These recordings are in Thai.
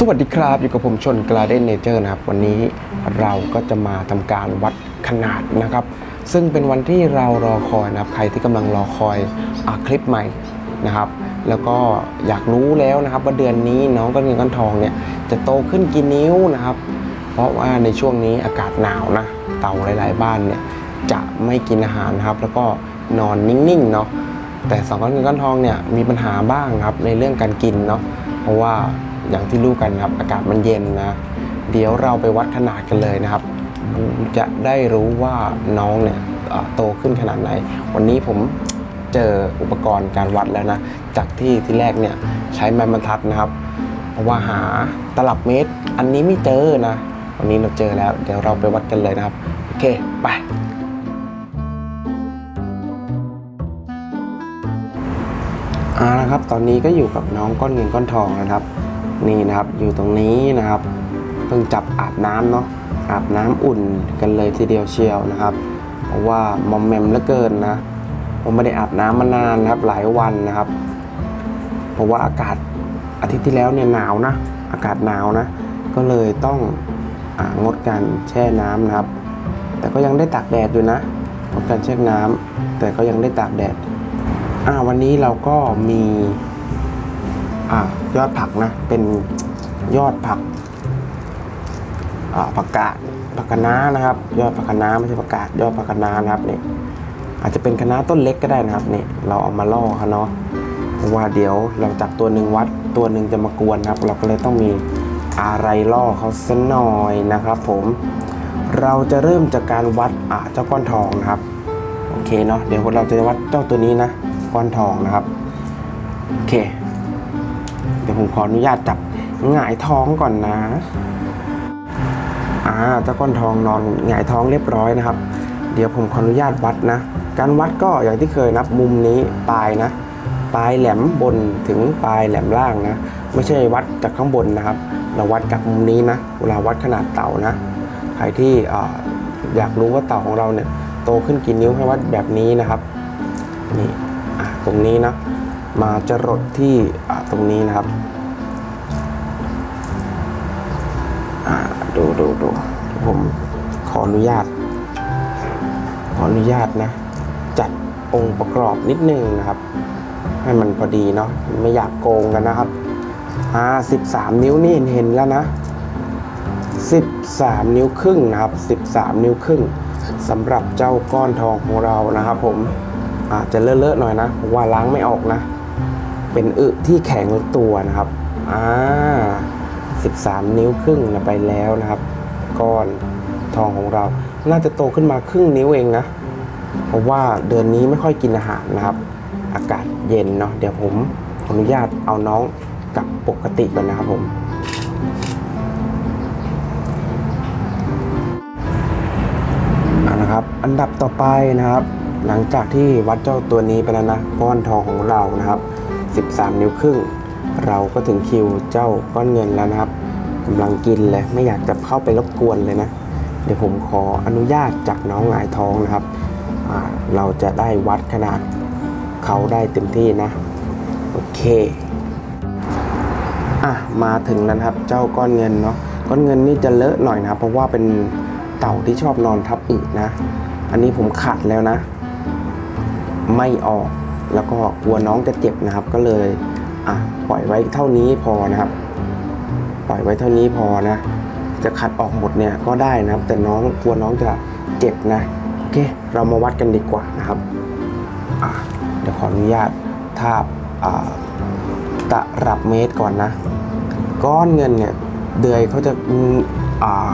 สวัสดีครับ อยู่กับผมชนกลาเดนเนเจอร์นะครับ วันนี้เราก็จะมาทำการวัดขนาดนะครับ ซึ่งเป็นวันที่เรารอคอยนะครับ ใครที่กำลังรอคอยอคลิปใหม่นะครับ แล้วก็อยากรู้แล้วนะครับ ว่าเดือนนี้น้องก้อนเงินก้อนทองเนี่ยจะโตขึ้นกี่นิ้วนะครับ เพราะว่าในช่วงนี้อากาศหนาวนะเต่าหลาย ๆ บ้านเนี่ยจะไม่กินอาหารนะครับ แล้วก็นอนนิ่งๆเนาะแต่สองก้อนเงินก้อนทองเนี่ยมีปัญหาบ้างครับในเรื่องการกินเนาะเพราะว่า อย่างที่รู้กันครับ อากาศมันเย็นนะ เดี๋ยวเราไปวัดขนาดกันเลยนะครับ จะได้รู้ว่าน้องเนี่ยโตขึ้นขนาดไหน วันนี้ผมเจออุปกรณ์การวัดแล้วนะ จากที่ที่แรกเนี่ยใช้ไม้บรรทัดนะครับเพราะว่าหาตลับเมตร อันนี้ไม่เจอนะ วันนี้เราเจอแล้ว เดี๋ยวเราไปวัดกันเลยนะครับ โอเค ไปเอาละครับ ตอนนี้ก็อยู่กับน้องก้อนเงินก้อนทองนะครับ นี่นะครับอยู่ตรงนี้นะครับ เพิ่งจับอาบน้ำเนาะอาบน้ำอุ่นกันเลยทีเดียวเชียวนะครับ เพราะว่ามอมแมมเหลือเกินนะผมไม่ได้อาบน้ำมานานนะครับหลายวันนะครับ เพราะว่าอากาศอาทิตย์ที่แล้วเนี่ยหนาวนะ อากาศหนาวนะ ก็เลยต้ององดการแช่น้ำนะครับ แต่ก็ยังได้ตากแดดอยู่นะงดการแช่น้ำแต่ก็ยังได้ตากแดดอ่าวันนี้เราก็มีอ่า ยอดผักนะ เป็นยอดผักผักกาดผักคะน้านะครับ ยอดผักคะน้าไม่ใช่ผักกาดยอดผักคะน้านะครับนี่อาจจะเป็นคะน้าต้นเล็กก็ได้นะครับนี่เราเอามาล่อเขาเนาะเพราะว่าเดี๋ยวเราจับตัวหนึ่งวัดตัวหนึ่งจะมากวนครับ เราก็เลยต้องมีอะไรล่อเขาสักหน่อยนะครับ ผมเราจะเริ่มจากการวัดอ่าเจ้าก้อนทองนะครับโอเคเนาะเดี๋ยวเราจะวัดเจ้าตัวนี้นะก้อนทองนะครับโอเค เดี๋ยวผมขออนุญาตจับหงายท้องก่อนนะ อ่าเจ้าก้อนทองนอนหงายท้องเรียบร้อยนะครับ เดี๋ยวผมขออนุญาตวัดนะ การวัดก็อย่างที่เคยนับมุมนี้ปลายนะ ปลายแหลมบนถึงปลายแหลมล่างนะ ไม่ใช่วัดจากข้างบนนะครับ เราวัดจากมุมนี้นะ เวลาวัดขนาดเต่านะ ใครที่ออยากรู้ว่าเต่าของเราเนี่ยโตขึ้นกี่นิ้วให้วัดแบบนี้นะครับ นี่อะตรงนี้นะ มาจรดที่ ตรงนี้นะครับอะดูดูดูผมขออนุญาต ขออนุญาตนะ จัดองค์ประกอบนิดนึงนะครับ ให้มันพอดีเนาะไม่อยากโกงกันนะครับอ่าสิบสามนิ้วนี่เห็นแล้วนะ13นิ้วครึ่งนะครับ13นิ้วครึ่งสำหรับเจ้าก้อนทองของเรานะครับ ผมอาจจะเลอะๆหน่อยนะผมว่าล้างไม่ออกนะ เป็นอึที่แข็งตัวนะครับ อ่า 13 นิ้วครึ่งไปแล้วนะครับ ก้อนทองของเรา น่าจะโตขึ้นมาครึ่งนิ้วเองนะ เพราะว่าเดือนนี้ไม่ค่อยกินอาหารนะครับ อากาศเย็นเนาะ เดี๋ยวผมขออนุญาตเอาน้องกลับปกติก่อนนะครับผมเอาละครับ อันดับต่อไปนะครับ หลังจากที่วัดเจ้าตัวนี้ไปแล้วนะ ก้อนทองของเรานะครับ 13 นิ้วครึ่ง เราก็ถึงคิวเจ้าก้อนเงินแล้วนะครับกำลังกินเลยไม่อยากจะเข้าไปรบกวนเลยนะ เดี๋ยวผมขออนุญาตจากน้องหงายท้องนะครับ เราจะได้วัดขนาดเขาได้เต็มที่นะ โอเคอะมาถึงแล้วครับเจ้าก้อนเงินเนาะก้อนเงินนี่จะเลอะหน่อยนะครับเพราะว่าเป็นเต่าที่ชอบนอนทับอึนะ อันนี้ผมขัดแล้วนะ ไม่ออก แล้วก็กลัวน้องจะเจ็บนะครับ ก็เลยอะปล่อยไว้เท่านี้พอนะครับ ปล่อยไว้เท่านี้พอนะ จะขัดออกหมดเนี่ยก็ได้นะครับ แต่น้องกลัวน้องจะเจ็บนะโอเค เรามาวัดกันดีกว่านะครับเดี๋ยวขออนุญาตทาบตะรับเมตรก่อนนะ ก้อนเงินเนี่ยเดือยเขาจะงอ่า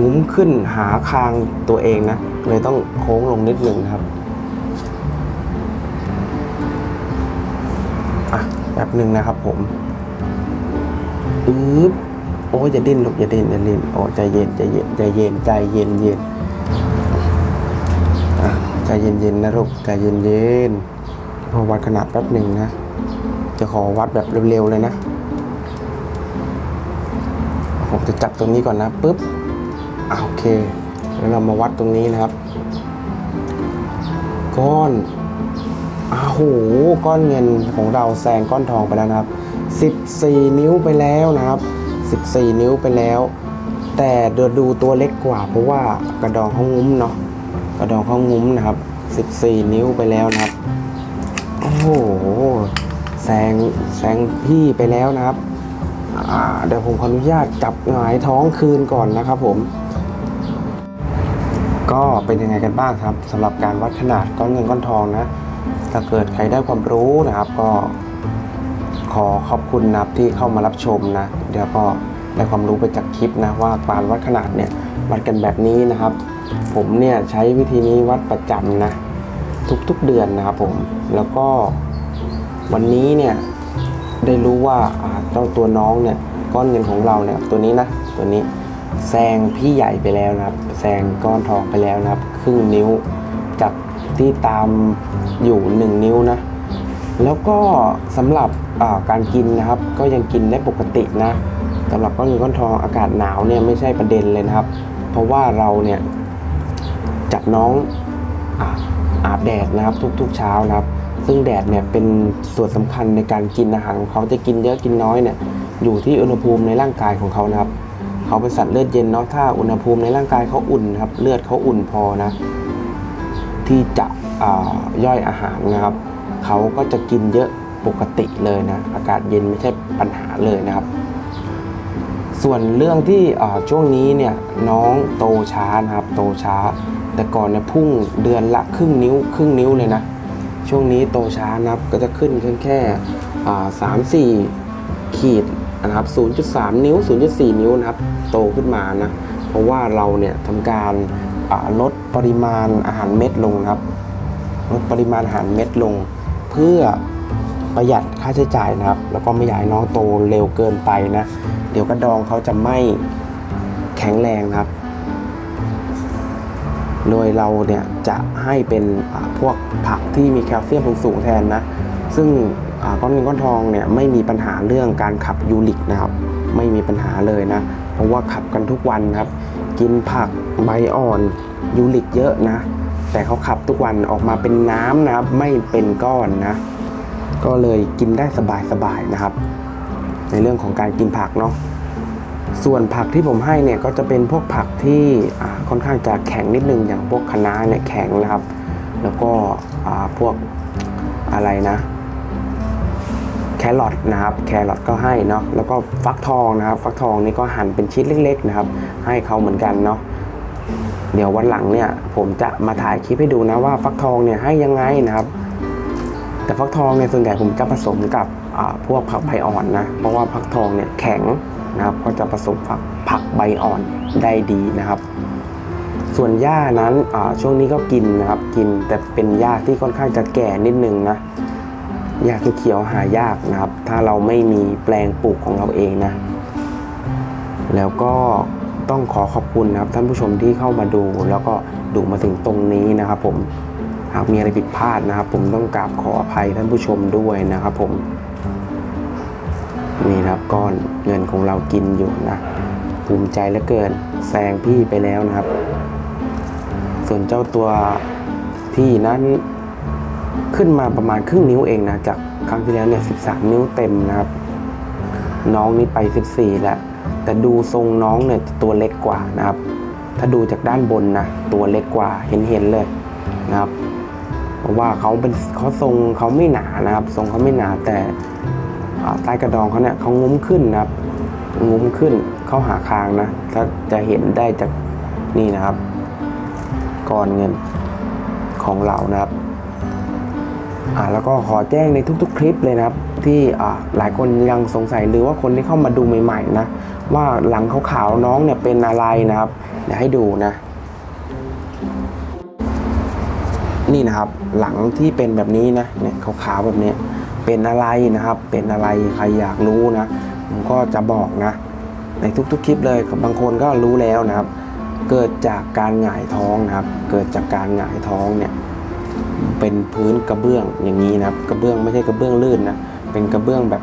งุ้มขึ้นหาคางตัวเองนะเลยต้องโค้งลงนิดนึงครับ แบบหนึ่งนะครับผมอืบโอ้ยอย่าดิ้นลูกอย่าดิ้นอย่าดิ้นโอ้ใจเย็นใจเย็นใจเย็นใจเย็นเย็นใจเย็นเย็นนะลูกใจเย็นเย็นพอวัดขนาดแป๊บหนึ่งนะ จะขอวัดแบบเร็วๆเลยนะ ผมจะจับตรงนี้ก่อนนะปุ๊บอ่าโอเค แล้วเรามาวัดตรงนี้นะครับ ก้อน อ้าโหก้อนเงินของเราแซงก้อนทองไปแล้วนะครับ 14 นิ้วไปแล้วนะครับ 14 นิ้วไปแล้ว แต่เดี๋ยวดูตัวเล็กกว่า เพราะว่ากระดองเขางุ้มเนาะกระดองเขางุ้มนะครับ 14 นิ้วไปแล้วนะครับ โอ้โหแซงแซงพี่ไปแล้วนะครับเดี๋ยวผมขออนุญาตจับหงายท้องคืนก่อนนะครับผม ก็เป็นยังไงกันบ้างครับสำหรับการวัดขนาดก้อนเงินก้อนทองนะ ถ้าเกิดใครได้ความรู้นะครับ ก็ขอขอบคุณนะครับที่เข้ามารับชมนะ เดี๋ยวก็ได้ความรู้ไปจากคลิปนะว่าการวัดขนาดเนี่ยวัดกันแบบนี้นะครับ ผมเนี่ยใช้วิธีนี้วัดประจำนะทุกๆเดือนนะครับผมแล้วก็วันนี้เนี่ยได้รู้ว่าเจ้าตัวน้องเนี่ยก้อนเงินของเราเนี่ยตัวนี้นะตัวนี้แซงพี่ใหญ่ไปแล้วนะครับแซงก้อนทองไปแล้วนะครับ ครึ่งนิ้ว ที่ตามอยู่ 1 นิ้วนะ แล้วก็สำหรับการกินนะครับ ก็ยังกินได้ปกตินะสำหรับก้อนเงินก้อนทองอากาศหนาวเนี่ยไม่ใช่ประเด็นเลยนะครับ เพราะว่าเราเนี่ยจับน้องอาอาบแดดนะครับทุกๆเช้านะครับ ซึ่งแดดเนี่ยเป็นส่วนสำคัญในการกินอาหารของเขาจะกินเยอะกินน้อยเนี่ยอยู่ที่อุณหภูมิในร่างกายของเขานะครับ เขาเป็นสัตว์เลือดเย็นเนาะถ้าอุณหภูมิในร่างกายเขาอุ่นครับเลือดเขาอุ่นพอนะ ที่จะย่อยอาหารนะครับเขาก็จะกินเยอะปกติเลยนะอากาศเย็นไม่ใช่ปัญหาเลยนะครับ ส่วนเรื่องที่ช่วงนี้เนี่ยน้องโตช้านะครับโตช้า แต่ก่อนเนี่ยพุ่งเดือนละครึ่งนิ้ว ครึ่งนิ้วเลยนะช่วงนี้โตช้านะครับก็จะขึ้นแค่แค่สามสี่ขีดนะครับ 0.3 นิ้ว 0.4 นิ้วนะครับ โตขึ้นมานะ เพราะว่าเราเนี่ยทำการ ลดปริมาณอาหารเม็ดลงครับ ลดปริมาณอาหารเม็ดลง เพื่อประหยัดค่าใช้จ่ายนะครับ แล้วก็ไม่อยากให้น้องโตเร็วเกินไปนะ เดี๋ยวกระดองเขาจะไม่แข็งแรงนะครับ โดยเราเนี่ยจะให้เป็นพวกผักที่มีแคลเซียมสูงแทนนะ ซึ่งก้อนเงินก้อนทองเนี่ยไม่มีปัญหาเรื่องการขับยูริกนะครับ ไม่มีปัญหาเลยนะ เพราะว่าขับกันทุกวันครับ กินผัก ใบอ่อนยูริกเยอะนะ แต่เขาขับทุกวันออกมาเป็นน้ำนะครับ ไม่เป็นก้อนนะ ก็เลยกินได้สบายๆนะครับ ในเรื่องของการกินผักเนาะส่วนผักที่ผมให้เนี่ยก็จะเป็นพวกผักที่ค่อนข้างจะแข็งนิดนึงอย่างพวกคะน้าเนี่ยแข็งนะครับ แล้วก็พวกอะไรนะ แครอทนะครับ แครอทก็ให้เนาะแล้วก็ฟักทองนะครับ ฟักทองนี่ก็หั่นเป็นชิ้นเล็ก ๆ นะครับ ให้เขาเหมือนกันเนาะ เดี๋ยววันหลังเนี่ย ผมจะมาถ่ายคลิปให้ดูนะว่าฟักทองเนี่ยให้ยังไงนะครับ แต่ฟักทองเนี่ยส่วนใหญ่ผมจะผสมกับพวกผักใบอ่อนนะเพราะว่าฟักทองเนี่ยแข็งนะครับ ก็จะผสมผักผักใบอ่อนได้ดีนะครับ ส่วนหญ้านั้นช่วงนี้ก็กินนะครับ กินแต่เป็นหญ้าที่ค่อนข้างจะแก่นิดนึงนะหญ้าเขียวหายากนะครับ ถ้าเราไม่มีแปลงปลูกของเราเองนะ แล้วก็ ต้องขอขอบคุณนะครับท่านผู้ชมที่เข้ามาดู แล้วก็ดูมาถึงตรงนี้นะครับ ผมหากมีอะไรผิดพลาดนะครับ ผมต้องกราบขออภัยท่านผู้ชมด้วยนะครับ ผมนี่นะครับก้อนเงินของเรากินอยู่นะภูมิใจเหลือเกินแซงพี่ไปแล้วนะครับ ส่วนเจ้าตัวพี่นั้นขึ้นมาประมาณครึ่งนิ้วเองนะจากครั้งที่แล้วเนี่ย13 นิ้วเต็มนะครับ น้องนี่ไป 14 แล้ว แต่ดูทรงน้องเนี่ยตัวเล็กกว่านะครับ ถ้าดูจากด้านบนนะตัวเล็กกว่าเห็นเห็นเลยนะครับ เพราะว่าเขาเป็นเขาทรงเขาไม่หนานะครับ ทรงเขาไม่หนาแต่ใต้กระดองเขาเนี่ยเขางุ้มขึ้นนะครับงุ้มขึ้นเข้าหาคางนะ ถ้าจะเห็นได้จากนี่นะครับก้อนเงินของเรานะครับอ่าแล้วก็ขอแจ้งในทุกๆ คลิปเลยนะครับ ที่อ่าหลายคนยังสงสัยหรือว่าคนที่เข้ามาดูใหม่ๆนะ ว่าหลังขาวๆน้องเนี่ยเป็นอะไรนะครับเดี๋ยวให้ดูนะ นี่นะครับ หลังที่เป็นแบบนี้นะเนี่ยขาวๆแบบนี้เป็นอะไรนะครับ เป็นอะไรใครอยากรู้นะผมก็จะบอกนะ ในทุกๆคลิปเลยบางคนก็รู้แล้วนะครับ เกิดจากการหงายท้องนะครับ เกิดจากการหงายท้องเนี่ยเป็นพื้นกระเบื้องอย่างนี้นะครับ กระเบื้องไม่ใช่กระเบื้องลื่นนะเป็นกระเบื้องแบบ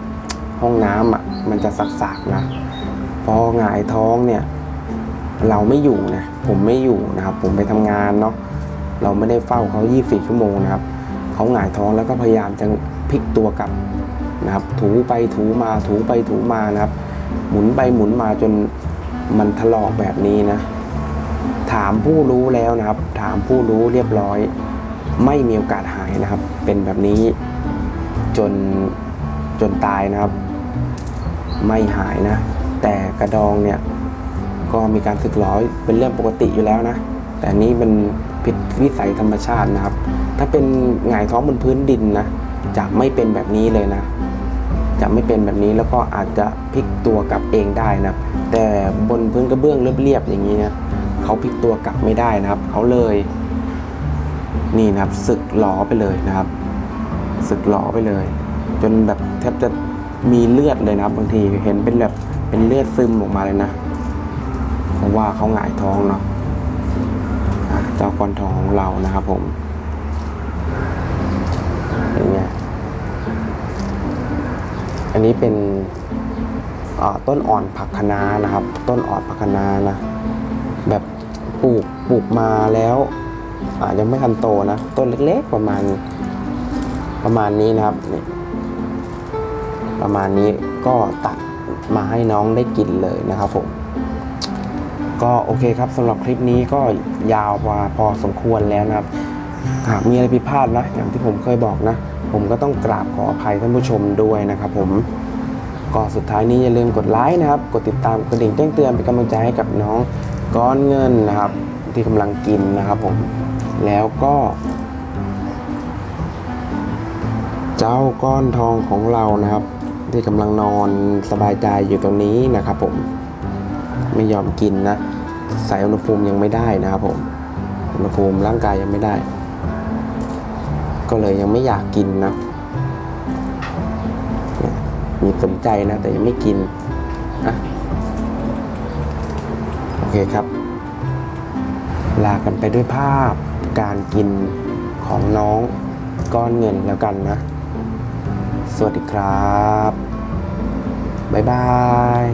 ห้องน้ำอะมันจะสักๆนะ พอหงายท้องเนี่ย เราไม่อยู่นะผมไม่อยู่นะครับ ผมไปทำงานเนาะเราไม่ได้เฝ้าเขา 24 ชั่วโมงนะครับเขาหงายท้องแล้วก็พยายามจะพลิกตัวกลับนะครับ ถูไปถูมาถูไปถูมานะครับ หมุนไปหมุนมาจนมันถลอกแบบนี้นะ ถามผู้รู้แล้วนะครับ ถามผู้รู้เรียบร้อย ไม่มีโอกาสหายนะครับ เป็นแบบนี้จนจนตายนะครับ ไม่หายนะ แต่กระดองเนี่ยก็มีการสึกหรอเป็นเรื่องปกติอยู่แล้วนะ แต่นี้มันผิดวิสัยธรรมชาตินะครับ ถ้าเป็นหงายท้องบนพื้นดินนะจะไม่เป็นแบบนี้เลยนะ จะไม่เป็นแบบนี้แล้วก็อาจจะพลิกตัวกลับเองได้นะแต่บนพื้นกระเบื้องเรียบๆอย่างนี้นะเขาพลิกตัวกลับไม่ได้นะครับเขาเลยนี่นะครับสึกหลอไปเลยนะครับสึกหลอไปเลย จนแบบแทบจะมีเลือดเลยนะครับบางทีเห็นเป็นแบบ เป็นเลือดซึมออกมาเลยนะเพราะว่าเขาหงายท้องเนาะะเจ้าก้อนทองของเรานะครับผมเป็นไงอันนี้เป็นต้นอ่อนผักคะน้านะครับ ต้นอ่อนผักคะน้านะ แบบปลูกปลูกมาแล้วอายังไม่ทันโตนะ ต้นเล็กๆประมาณประมาณนี้นะครับ ประมาณนี้ก็ตัด มาให้น้องได้กินเลยนะครับผมก็โอเคครับสำหรับคลิปนี้ก็ยาวมาพอสมควรแล้วนะครับหากมีอะไรผิดพลาดนะอย่างที่ผมเคยบอกนะ ผมก็ต้องกราบขออภัยท่านผู้ชมด้วยนะครับผมก็สุดท้ายนี้อย่าลืมกดไลค์นะครับ กดติดตามกระดิ่งแจ้งเตือนเป็นกำลังใจให้กับน้องก้อนเงินนะครับ ที่กำลังกินนะครับผมแล้วก็ เจ้าก้อนทองของเรานะครับ ที่กำลังนอนสบายใจอยู่ตรงนี้นะครับผมไม่ยอมกินนะใส่อุณหภูมิยังไม่ได้นะครับผมอุณหภูมิร่างกายยังไม่ได้ ก็เลยยังไม่อยากกินนะมีสนใจนะ แต่ยังไม่กินอะโอเคครับ ลากันไปด้วยภาพการกินของน้องก้อนเงินแล้วกันนะ สวัสดีครับ บ๊ายบาย